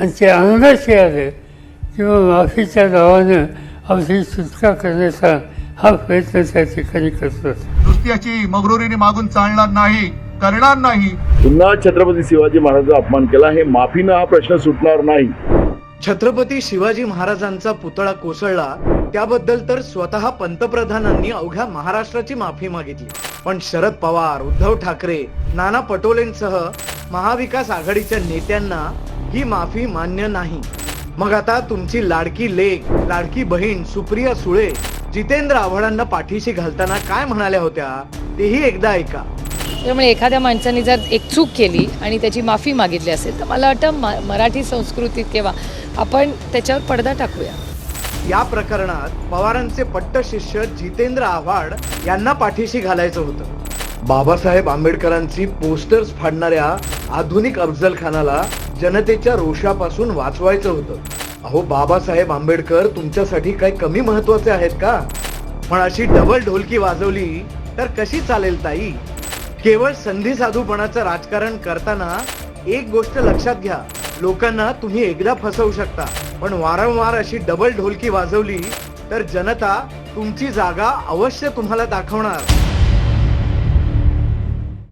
आणि ते अंगाशी आलं. किंवा माफीच्या नावानं आपली सुटका करण्याचा हा प्रयत्न त्या ठिकाणी करतो नुसती अशी मगरुरीने मागून चालणार नाही करणार नाही. पुन्हा छत्रपती शिवाजी महाराजांचा अपमान केला. हे माफीनं हा प्रश्न सुटणार नाही. छत्रपती शिवाजी महाराजांचा पुतळा कोसळला त्याबद्दल तर स्वतः पंतप्रधानांनी अवघ्या महाराष्ट्राची माफी मागितली. पण शरद पवार उद्धव ठाकरे नाना पटोलेंसह महाविकास आघाडीच्या नेत्यांना ही माफी मान्य नाही. मग आता तुमची लाडकी लेक लाडकी बहीण सुप्रिया सुळे जितेंद्र आव्हाडांना पाठीशी घालताना काय म्हणाल्या होत्या तेही एकदा ऐका. त्यामुळे एखाद्या माणसाने जर एक चूक केली आणि त्याची माफी मागितली असेल तर मला वाटतं मराठी संस्कृतीत किंवा आपण त्याच्यावर पडदा टाकूया. या प्रकरणात पवारांचे पट्ट शिष्य जितेंद्र आव्हाड यांना पाठीशी घालायचं होतं. बाबासाहेब आंबेडकरांची पोस्टर्स फाडणाऱ्या आधुनिक अफजल खानाला जनतेच्या रोषापासून वाचवायचं होतं. अहो बाबासाहेब आंबेडकर तुमच्यासाठी काय कमी महत्त्वाचे आहेत का? पण अशी डबल ढोलकी वाजवली तर कशी चालेल ताई? केवळ संधी साधूपणाचं राजकारण करताना एक गोष्ट लक्षात घ्या. लोकांना तुम्ही एकदा फसवू शकता. पण वारंवार अशी डबल ढोलकी वाजवली तर जनता तुमची जागा अवश्य तुम्हाला दाखवणार.